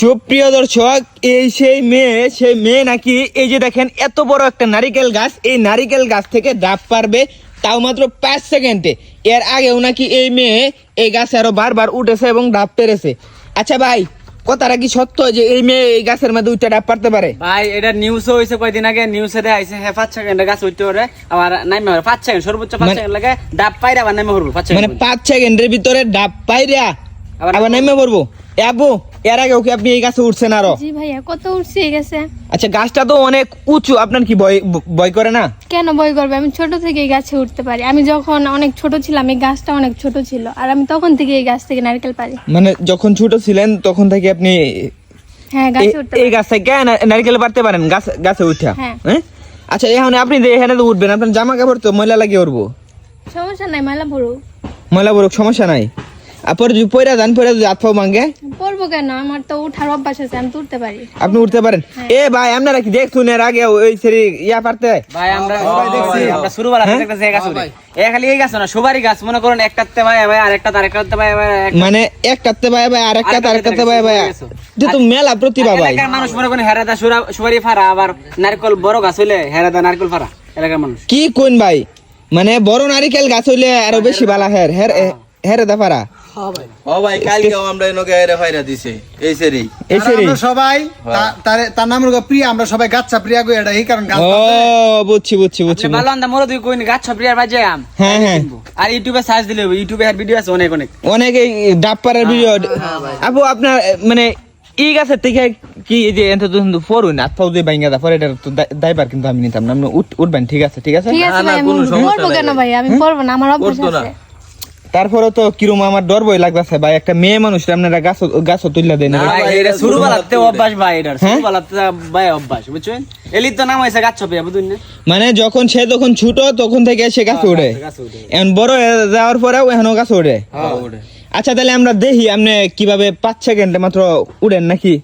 সুপ্রিয় দর্শক এই সেই মেয়ে সেই মেয়ে নাকি এই যে দেখেন এত বড় একটা নারিকেল গাছ এই নারিকেল গাছ থেকে ডাব পারবে তাও মাত্র পাঁচ সেকেন্ডে। এর আগেও নাকি এই মেয়ে এই গাছে আরও বারবার উঠেছে এবং ডাব পেরেছে। আচ্ছা ভাই কথাটা কি সত্য যে এই মেয়ে এই গাছের মধ্যে উঠে ডাব পারতে পারে? ভাই এটা নিউজও হয়েছে কয়দিন আগে নিউজে আইছে হ্যাঁ পাঁচ সেকেন্ড গাছ উঠতে পারে। আবার নাইমে পারে পাঁচ সেকেন্ড সর্বোচ্চ পাঁচ মানে- সেকেন্ড লাগে ডাব পাইরে আবার নাইমে করব পাঁচ মানে পাঁচ সেকেন্ডের ভিতরে ডাব পাইরা আবার পড়ব এ আপু এর আগেও কি আপনি এই গাছে উঠছেন আরও? জি ভাইয়া কত উঠছে গেছে? আচ্ছা গাছটা তো অনেক উঁচু আপনার কি ভয় ভয় করে না? কেন বই করবে? আমি ছোট থেকে এই গাছে উঠতে পারি। আমি যখন অনেক ছোট ছিলাম এই গাছটা অনেক ছোট ছিল। আর আমি তখন থেকে এই গাছ থেকে নারকেল পারি। মানে যখন ছোট ছিলেন তখন থেকে আপনি হ্যাঁ গাছে উঠতে এই গাছ থেকে নারকেল পারতে পারেন? গাছ গাছে উঠা। হ্যাঁ। হ্যাঁ? আচ্ছা এখন আপনি এখানে তো উঠবেন আপনার জামা কাপড় তো ময়লা লাগিয়ে উঠবো। সমস্যা নাই মালা ভরু ময়লা বড় সমস্যা নাই। আপর যদি পয়রা যান পয়রা যদি হাত পাও ভাঙ্গে পড়ব কেন? আমার তো উঠার অভ্যাস আছে আমি পারি। আপনি উঠতে পারেন? এ ভাই আপনারা কি দেখছুন এর আগে ওই সেরি ইয়া পারতে? ভাই আমরা দেখছি। আমরা শুরু বেলা থেকে দেখতেছি এই এ খালি এই গাছ না সবারই গাছ। মনে করুন একটাতে ভাই ভাই আর একটা তার একটাতে ভাই ভাই মানে একটাতে ভাই ভাই আরেকটা আরেকটাতে আরেকটাতে ভাই ভাই। যে তো মেলা প্রতিভা ভাই। এলাকার মানুষ মনে করেন হেরাদা সুরা সুপারি ফারা আবার নারকল বড় গাছ হইলে হেরাদা নারকল ফারা এলাকার মানুষ। কি কোন ভাই? মানে বড় নারিকেল গাছ হইলে আরও বেশি বালা হের হের হের দা ও ভাই। কালকেও আমরা এনকে এরে ফাইরা দিছে। এই সেরি এই সেরি আমরা সবাই তার নাম হলো প্রিয়া আমরা সবাই গাচ্ছা প্রিয়া গো এটা এই কারণ গাছ ও বুঝছি বুঝছি বুঝছি। ভালো আন্দা মোর দুই কইন গাছ ছপ্রিয়ার বাজে আম। হ্যাঁ হ্যাঁ। আর ইউটিউবে সার্চ দিলে ইউটিউবে আর ভিডিও আছে অনেক অনেক। অনেক এই ডাব পাড়ার ভিডিও আপু আপনার মানে এই গাছের থেকে কি এই যে এত পড়ুন? হাত পাও যে বাইঙ্গা দা পরে এটা তো দায়- দায়বার কিন্তু আমি নিতাম না। উঠ- উঠবেন ঠিক আছে ঠিক আছে? আছে না, কোনো সমস্যা নাই ভাই। ভাই? আমি পড়ব না আমার অভ্যাস আছে। তারপরে তো কিরম আমার ডর বই লাগতেছে ভাই একটা মেয়ে মানুষ আপনারা গাছ গাছ তুললা দেন এটা শুরু বেলাতে অভ্যাস ভাই এটার শুরু হ্যাঁ? বেলাতে ভাই অভ্যাস বুঝছেন? এলি তো নাম হয়েছে গাছ বুঝুন না? মানে যখন সে যখন ছোট তখন থেকে সে গাছ ওড়ে উঠে এখন বড় হয়ে যাওয়ার পরেও এখনও গাছ ওড়ে হ্যাঁ, আচ্ছা তাহলে আমরা দেখি আপনি কীভাবে পাঁচ সেকেন্ডে মাত্র উড়েন নাকি?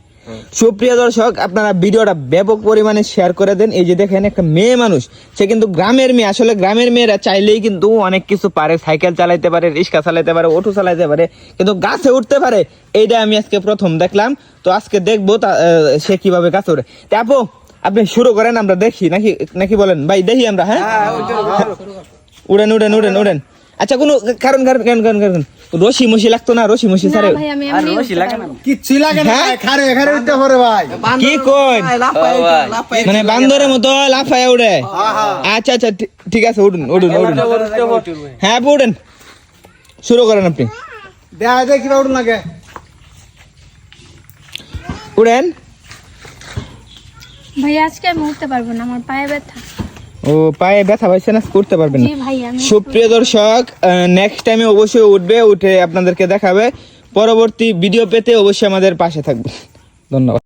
সুপ্রিয় দর্শক আপনারা ভিডিওটা ব্যাপক পরিমাণে শেয়ার করে দেন। এই যে দেখেন একটা মেয়ে মানুষ সে কিন্তু গ্রামের মেয়ে। আসলে গ্রামের মেয়েরা চাইলেই কিন্তু অনেক কিছু পারে। সাইকেল চালাইতে পারে রিক্সা চালাইতে পারে অটো চালাইতে পারে কিন্তু গাছে উঠতে পারে। এইটা আমি আজকে প্রথম দেখলাম। তো আজকে দেখব তা- সে কীভাবে গাছে উঠে তা আপু আপনি শুরু করেন আমরা দেখি। নাকি নাকি বলেন? ভাই দেখি আমরা হ্যাঁ? উড়েন উড়েন উড়েন উড়েন। আচ্ছা কোনো কারণ কারণ কারণ কারণ কারণ। রশি মশি লাগতো না রশি মশি স্যারে। আর রশি লাগে না। কিচ্ছুই লাগে না হ্যাঁ? ভাই, খারে খারে উঠতে পারে ভাই। কি ভাই। মানে বান্দরের মতো লাফায় উড়ে আচ্ছা আচ্ছা ঠিক আছে উঠুন উঠুন উঠুন। হ্যাঁ উঠেন। শুরু করেন আপনি। দেখা যায় কীভাবে উঠুন লাগে উড়েন ভাই আজকে আমি উঠতে পারব না আমার পায়ে ব্যথা। ও পায়ে ব্যথা পাইছে না করতে পারবেন না। সুপ্রিয় দর্শক নেক্সট টাইমে অবশ্যই উঠবে উঠে আপনাদেরকে দেখাবে। পরবর্তী ভিডিও পেতে অবশ্যই আমাদের পাশে থাকবে ধন্যবাদ।